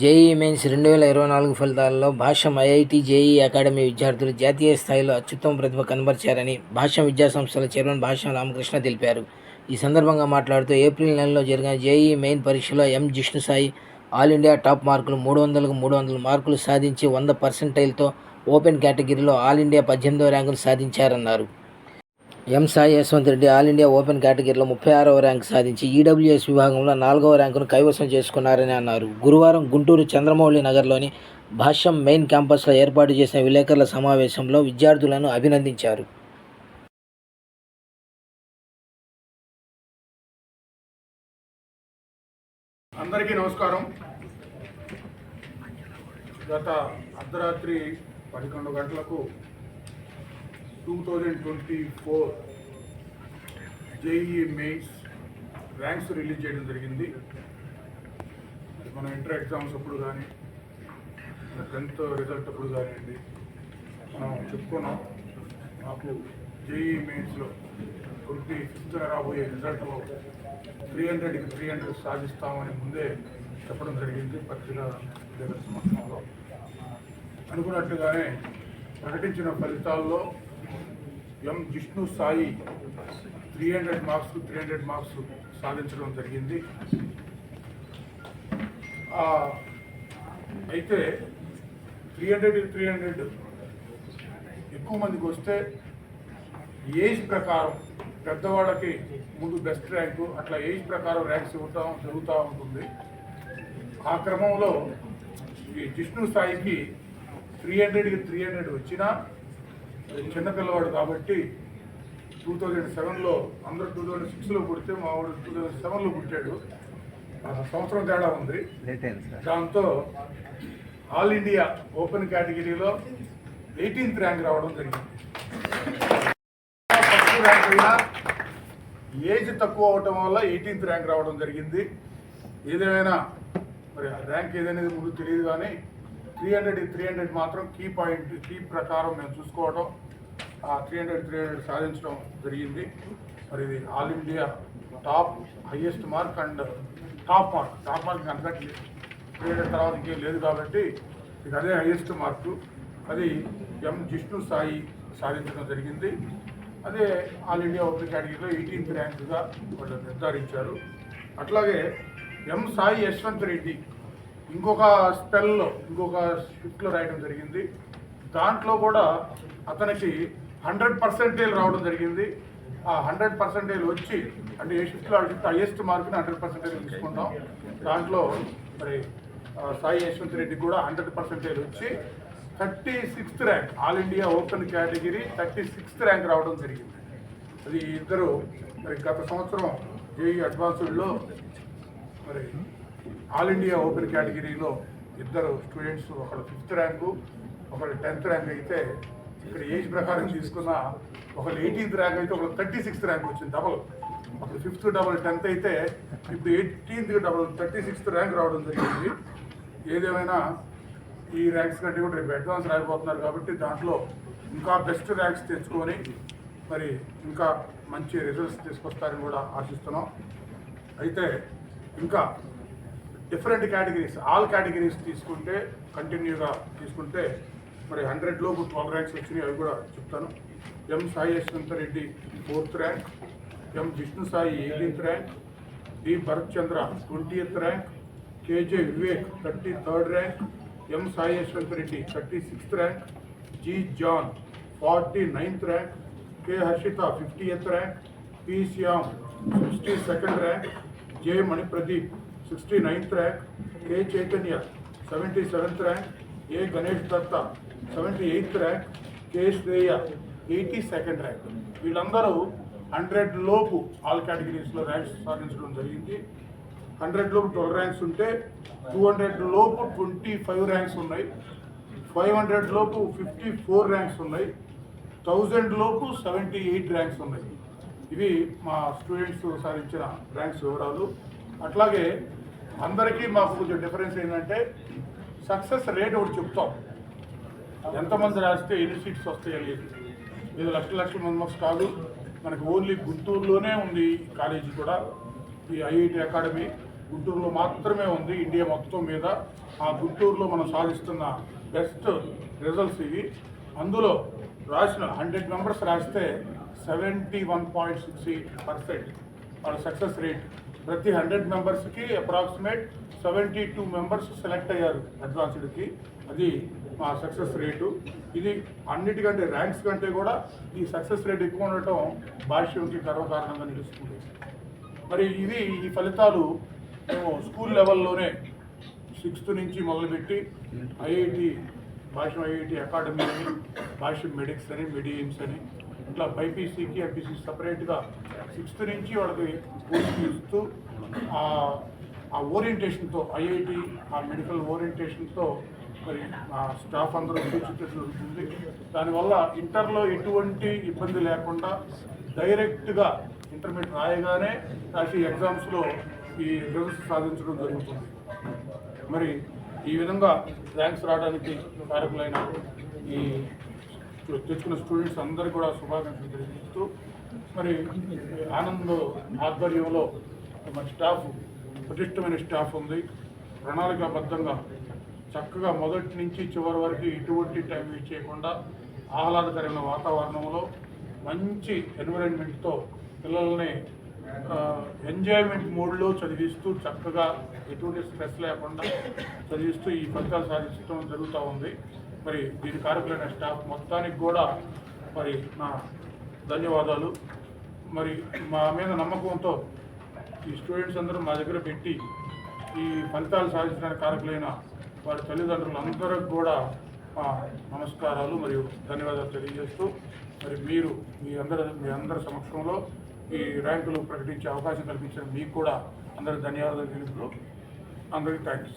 JEE mains రెండు వేల ఇరవై నాలుగు ఫలితాల్లో భాష్యం ఐఐటి జేఈ అకాడమీ విద్యార్థులు జాతీయ స్థాయిలో అత్యుత్తమ ప్రతిభ కనబరిచారని భాష్యం విద్యాసంస్థల చైర్మన్ భాష్యం రామకృష్ణ తెలిపారు. ఈ సందర్భంగా మాట్లాడుతూ ఏప్రిల్ నెలలో జరిగిన జేఈ మెయిన్ పరీక్షలో M Jishnu Sai all India top మార్కులు మూడు వందలకు మూడు వందల మార్కులు సాధించి వంద పర్సెంటైల్తో ఓపెన్ కేటగిరీలో ఆల్ ఇండియా పద్దెనిమిదో ర్యాంకులు సాధించారన్నారు. M Sai Yashwant Reddy all India open కేటగిరీలో ముప్పై ఆరవ ర్యాంక్ సాధించి ఈడబ్ల్యూఎస్ విభాగంలో నాలుగవ ర్యాంకును కైవసం చేసుకున్నారని అన్నారు. గురువారం గుంటూరు చంద్రమౌళి నగర్లోని భాష్యం మెయిన్ క్యాంపస్లో ఏర్పాటు చేసిన విలేకరుల సమావేశంలో విద్యార్థులను అభినందించారు. అందరికీ నమస్కారం. గత అర్ధరాత్రి పదకొండు గంటలకు two thousand twenty four JEE mains ranks release చేయడం జరిగింది. మన ఇంటర్ ఎగ్జామ్స్ అప్పుడు కానీ మన టెన్త్ రిజల్ట్ అప్పుడు కానివ్వండి మనం చెప్పుకున్నాం. మాకు జేఈ మెయిన్స్లో ట్వంటీ ఫిఫ్త్ రాబోయే రిజల్ట్లో త్రీ హండ్రెడ్కి త్రీ హండ్రెడ్ సాధిస్తామని ముందే చెప్పడం జరిగింది పత్రిక విలేకరుల అనుకున్నట్టుగానే ప్రకటించిన ఫలితాల్లో M Jishnu Sai three hundred marks three hundred marks సాధించడం జరిగింది. అయితే త్రీ హండ్రెడ్ త్రీ హండ్రెడ్ ఎక్కువ మందికి వస్తే ఏజ్ ప్రకారం పెద్దవాళ్ళకి ముందు బెస్ట్ ర్యాంకు అట్లా ఏజ్ ప్రకారం ర్యాంక్స్ ఇవ్వటం జరుగుతూ ఉంటుంది. ఆ క్రమంలో ఈ జిష్ణు స్థాయికి త్రీ హండ్రెడ్కి త్రీ హండ్రెడ్ వచ్చినా చిన్నపిల్లవాడు కాబట్టి టూ థౌజండ్ సెవెన్లో అందరూ టూ థౌజండ్ సిక్స్లో పుడితే మా వాడు టూ థౌజండ్ సెవెన్లో పుట్టాడు. సంవత్సరం తేడా ఉంది. దాంతో ఆల్ ఇండియా ఓపెన్ కేటగిరీలో ఎయిటీన్త్ ర్యాంక్ రావడం జరిగింది. ఫస్ట్ ర్యాంక్ అయినా ఏజ్ తక్కువ అవటం వల్ల ఎయిటీన్త్ ర్యాంక్ రావడం జరిగింది. ఏదేమైనా మరి ఆ ర్యాంక్ ఏదనేది ముందు తెలియదు కానీ త్రీ హండ్రెడ్ త్రీ హండ్రెడ్ మాత్రం కీ పాయింట్ కీ ప్రకారం మేము చూసుకోవడం ఆ త్రీ హండ్రెడ్ త్రీ హండ్రెడ్ సాధించడం జరిగింది. మరి ఇది all India top highest mark and top mark. Top mark అంతకంటే త్రీ హండ్రెడ్ తర్వాత ఇంకేం లేదు కాబట్టి ఇది అదే హైయెస్ట్ మార్కు. అది ఎం జిష్ణు సాయి సాధించడం జరిగింది. అదే ఆల్ ఇండియా ఓపెన్ కేటగిరీలో ఎయిటీన్త్ ర్యాంక్గా వాళ్ళు నిర్ధారించారు. అట్లాగే ఎం సాయి యశ్వంత్ రెడ్డి ఇంకొక స్పెల్లో ఇంకొక షిఫ్ట్లో రాయడం జరిగింది. దాంట్లో కూడా అతనికి హండ్రెడ్ పర్సెంటేజ్ రావడం జరిగింది. ఆ హండ్రెడ్ పర్సెంటేజ్ వచ్చి అంటే ఏ షిఫ్ట్లో ఆ షిఫ్ట్ హైయెస్ట్ మార్క్ని హండ్రెడ్ పర్సెంటేజ్ తీసుకుంటాం. దాంట్లో మరి సాయి యశ్వంత్ రెడ్డి కూడా హండ్రెడ్ పర్సెంటేజ్ వచ్చి thirty sixth rank all India open category thirty sixth rank రావడం జరిగింది. అది ఇద్దరు మరి గత సంవత్సరం జేఈ అడ్వాన్స్డ్లో మరి ఆల్ ఇండియా ఓపెన్ కేటగిరీలో ఇద్దరు స్టూడెంట్స్ ఒకడు ఫిఫ్త్ ర్యాంకు ఒకడు టెన్త్ ర్యాంక్ అయితే ఇక్కడ ఏజ్ ప్రకారం తీసుకున్న ఒకళ్ళు ఎయిటీన్త్ ర్యాంక్ అయితే ఒకళ్ళు థర్టీ సిక్స్త్ ర్యాంక్ వచ్చింది డబల్. ఒకళ్ళు ఫిఫ్త్ డబల్ టెన్త్ అయితే ఇప్పుడు eighteenth double thirty sixth rank రావడం జరిగింది. ఏదేమైనా ఈ ర్యాంక్స్ కంటే కూడా రేపు అడ్వాన్స్ రాయిపోతున్నారు కాబట్టి దాంట్లో ఇంకా బెస్ట్ ర్యాంక్స్ తెచ్చుకొని మరి ఇంకా మంచి రిజల్ట్స్ తీసుకొస్తారని కూడా ఆశిస్తున్నాం. అయితే ఇంకా డిఫరెంట్ కేటగిరీస్ ఆల్ కేటగిరీస్ తీసుకుంటే కంటిన్యూగా తీసుకుంటే మరి హండ్రెడ్ లోపు ట్వెల్వ్ ర్యాంక్స్ వచ్చినాయి అవి కూడా చెప్తాను. M Sai Yashwanth Reddy fourth rank M Vishnu Sai eighteenth rank D Bharat Chandra twentieth rank K J Vivek thirty third rank M Sai Yashwanth Reddy thirty sixth rank G John forty ninth rank K Harshitha fiftieth rank P Shyam sixty second rank J Manipradeep sixty ninth rank K Chaitanya seventy seventh rank A Ganesh Datta seventy eighth rank K Shreya eighty second rank. వీళ్ళందరూ hundred లోపు all కేటగిరీస్లో ranks సాధించడం జరిగింది. Hundred లోపు twelve ranks ఉంటే two hundred లోపు twenty five ranks ఉన్నాయి. Five hundred లోపు ఫిఫ్టీ ఫోర్ ర్యాంక్స్ ఉన్నాయి. థౌజండ్ లోపు సెవెంటీ ఎయిట్ ర్యాంక్స్ ఉన్నాయి. ఇవి మా స్టూడెంట్స్ సాధించిన ర్యాంక్స్ వివరాలు. అట్లాగే అందరికీ మాకు కొంచెం డిఫరెన్స్ ఏంటంటే సక్సెస్ రేట్ ఒకటి చెప్తాం. ఎంతమంది రాస్తే ఎన్ని సీట్స్ వస్తాయి అనేది ఇది లక్షల లక్షల మంది మాకు కాదు. మనకి ఓన్లీ గుంటూరులోనే ఉంది కాలేజీ కూడా. ఈ ఐఐటి అకాడమీ గుంటూరులో మాత్రమే ఉంది. ఇండియా మొత్తం మీద ఆ గుంటూరులో మనం సాధిస్తున్న బెస్ట్ రిజల్ట్స్ ఇవి. అందులో రాసిన హండ్రెడ్ మెంబర్స్ రాస్తే seventy one point six eight percent వాళ్ళ సక్సెస్ రేట్. ప్రతి హండ్రెడ్ మెంబర్స్కి approximate seventy two members select అయ్యారు అడ్వాన్స్డ్కి. అది మా సక్సెస్ రేటు. ఇది అన్నిటికంటే ర్యాంక్స్ కంటే కూడా ఈ సక్సెస్ రేట్ ఎక్కువ ఉండటం భాష్యంకి గర్వకారణంగా నిలుస్తుంది. మరి ఇవి ఈ ఫలితాలు మేము స్కూల్ లెవెల్లోనే సిక్స్త్ నుంచి మొదలుపెట్టి ఐఐటి భాష్యం ఐఐటి అకాడమీ అని భాష్యం మెడిక్స్ అని మెడియిన్స్ అని ఇట్లా బైపీసీకి ఎంపీసీ సపరేట్గా సిక్స్త్ నుంచి వాళ్ళకి కోచింగ్ ఇస్తూ ఆ- ఓరియంటేషన్తో ఐఐటి ఆ మెడికల్ ఓరియంటేషన్తో మరి ఆ స్టాఫ్ అందరూ తీర్చిదిద్దడం జరుగుతుంది దానివల్ల ఇంటర్లో ఎటువంటి ఇబ్బంది లేకుండా డైరెక్ట్గా ఇంటర్మీడియట్ రాయగానే రాసి ఎగ్జామ్స్లో ఈ రిజల్ట్స్ సాధించడం జరుగుతుంది. మరి ఈ విధంగా ర్యాంక్స్ రావడానికి కారకులైన ఈ తెచ్చుకున్న స్టూడెంట్స్ అందరికీ కూడా శుభాకాంక్షలు తెలియజేస్తూ మరి ఆనంద్ ఆధ్వర్యంలో మన స్టాఫ్ పటిష్టమైన స్టాఫ్ ఉంది. ప్రణాళికాబద్ధంగా చక్కగా మొదటి నుంచి చివరి వరకు ఎటువంటి టైం వేస్ట్ చేయకుండా ఆహ్లాదకరమైన వాతావరణంలో మంచి ఎన్విరాన్మెంట్తో పిల్లల్ని ఎంజాయ్మెంట్ మోడ్లో చదివిస్తూ చక్కగా ఎటువంటి స్ట్రెస్ లేకుండా చదివిస్తూ ఈ ఫలితాలు సాధించడం జరుగుతూ ఉంది. మరి దీని కారకులైన స్టాఫ్ మొత్తానికి కూడా మరి నా ధన్యవాదాలు. మరి మా మీద నమ్మకంతో ఈ స్టూడెంట్స్ అందరూ మా దగ్గర పెట్టి ఈ ఫలితాలు సాధించడానికి కారకులైన వారి తల్లిదండ్రులందరికి కూడా మా నమస్కారాలు మరియు ధన్యవాదాలు తెలియజేస్తూ మరి మీరు మీ అందరి మీ అందరి సమక్షంలో ఈ ర్యాంకులు ప్రకటించే అవకాశం కల్పించిన మీకు కూడా అందరి ధన్యవాదాలు తెలుపుతూ అందరికీ థ్యాంక్స్